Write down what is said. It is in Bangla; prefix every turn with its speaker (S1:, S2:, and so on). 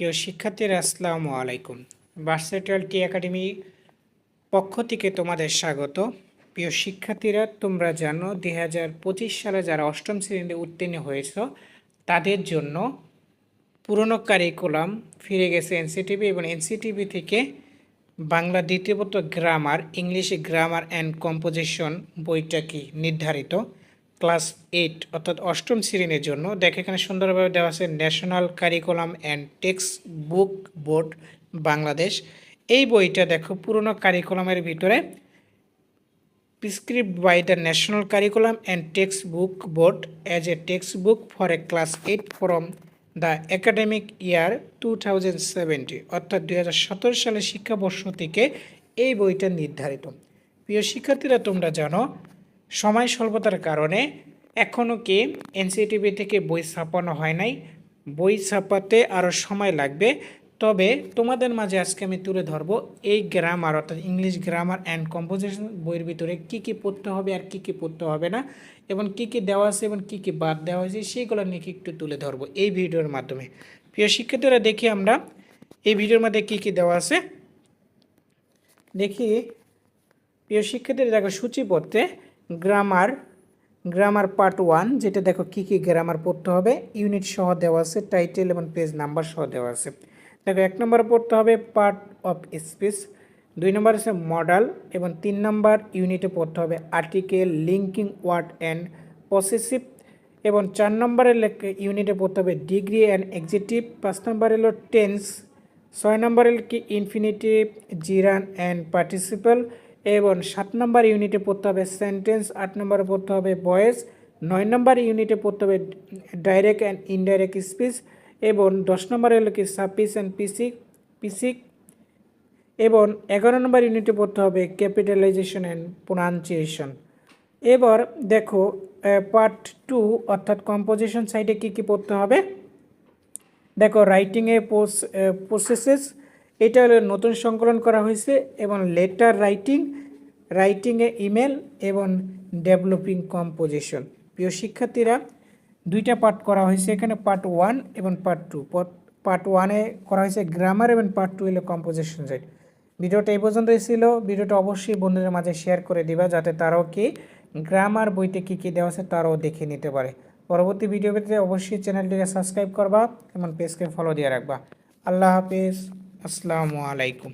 S1: প্রিয় শিক্ষার্থীরা, আসসালামু আলাইকুম। ভার্সেটাল টি একাডেমি পক্ষ থেকে তোমাদের স্বাগত। প্রিয় শিক্ষার্থীরা, তোমরা জানো দুই হাজার পঁচিশ সালে যারা অষ্টম শ্রেণীতে উত্তীর্ণ হয়েছ, তাদের জন্য পুরনো কারিকুলাম ফিরে গেছে এনসিটিভি এবং এনসিটিভি থেকে বাংলা দ্বিতীয়ত grammar English grammar and composition বইটা কি নির্ধারিত? ক্লাস এইট, অর্থাৎ অষ্টম শ্রেণির জন্য। দেখে, এখানে সুন্দরভাবে দেওয়া আছে national curriculum and textbook board Bangladesh এই বইটা দেখো, পুরনো কারিকুলামের ভিতরে prescribed by the National Curriculum and Textbook Board as a textbook for a class 8 from the academic year 2070 অর্থাৎ দু হাজার সালের শিক্ষাবর্ষ থেকে এই বইটা নির্ধারিত। প্রিয় শিক্ষার্থীরা, তোমরা জানো সময় স্বল্পতার কারণে এখনও কি এনসিটিভি থেকে বই ছাপানো হয় নাই? বই ছাপাতে আরও সময় লাগবে। তবে তোমাদের মাঝে আজকে আমি তুলে ধরবো এই গ্রামার অর্থাৎ ইংলিশ গ্রামার অ্যান্ড কম্পোজিশন বইয়ের ভিতরে কি কি পড়তে হবে আর কি কি পড়তে হবে না, এবং কি কি দেওয়া আছে এবং কি কি বাদ দেওয়া হয়েছে সেইগুলো নিয়ে একটু তুলে ধরবো এই ভিডিওর মাধ্যমে। প্রিয় শিক্ষার্থীরা, দেখি আমরা এই ভিডিওর মধ্যে কি কি দেওয়া আছে। দেখি, প্রিয় শিক্ষার্থীরা, দেখো সূচিপত্রে গ্রামার গ্রামার পার্ট ওয়ান যেটা দেখো কি কি গ্রামার পড়তে হবে ইউনিট সহ দেওয়া আছে টাইটেল এবং পেজ নাম্বার সহ দেওয়া আছে। দেখো এক নম্বর পড়তে হবে পার্ট অফ স্পিচ দুই নম্বর আছে মডেল এবং তিন নম্বর ইউনিটে পড়তে হবে article linking word and possessive এবং চার নম্বরের ইউনিটে পড়তে হবে ডিগ্রি অ্যান্ড এক্সিটিভ পাঁচ নম্বর হলো টেন্স ছয় নম্বর হলো কি ইনফিনিটিভ জিরান অ্যান্ড পার্টিসিপাল এবং সাত নম্বর ইউনিটে পড়তে হবে সেন্টেন্স, আট নম্বরে পড়তে হবে ভয়েস, নয় নম্বর ইউনিটে পড়তে হবে ডাইরেক্ট অ্যান্ড ইনডাইরেক্ট স্পিচ এবং দশ নম্বরে হলো কি সাপিস অ্যান্ড পিসিক পিসিক এবং এগারো নম্বর ইউনিটে পড়তে হবে ক্যাপিটালাইজেশন অ্যান্ড প্রোনাউন্সিয়েশন। এবার দেখো পার্ট টু অর্থাৎ কম্পোজিশন সাইডে কী কী পড়তে হবে? দেখো, রাইটিংয়ে প্রসেসেস এটা হলো নতুন সংকলন করা হয়েছে এবং লেটার রাইটিং রাইটিংয়ে ইমেল এবং ডেভেলপিং কম্পোজিশন প্রিয় শিক্ষার্থীরা, দুইটা পার্ট করা হয়েছে এখানে পার্ট ওয়ান এবং পার্ট টু পার্ট ওয়ানে করা হয়েছে গ্রামার এবং পার্ট টু হলো কম্পোজিশন সাইড ভিডিওটা এই পর্যন্তই ছিল। ভিডিওটা অবশ্যই বন্ধুদের মাঝে শেয়ার করে দিবা যাতে তারাও কি গ্রামার বইতে কী কী দেওয়া আছে তারাও দেখে নিতে পারে। পরবর্তী ভিডিও পেতে অবশ্যই চ্যানেলটিকে সাবস্ক্রাইব করবা এবং পেজকে ফলো দিয়ে রাখবা। আল্লাহ হাফিজ। আসসালামু আলাইকুম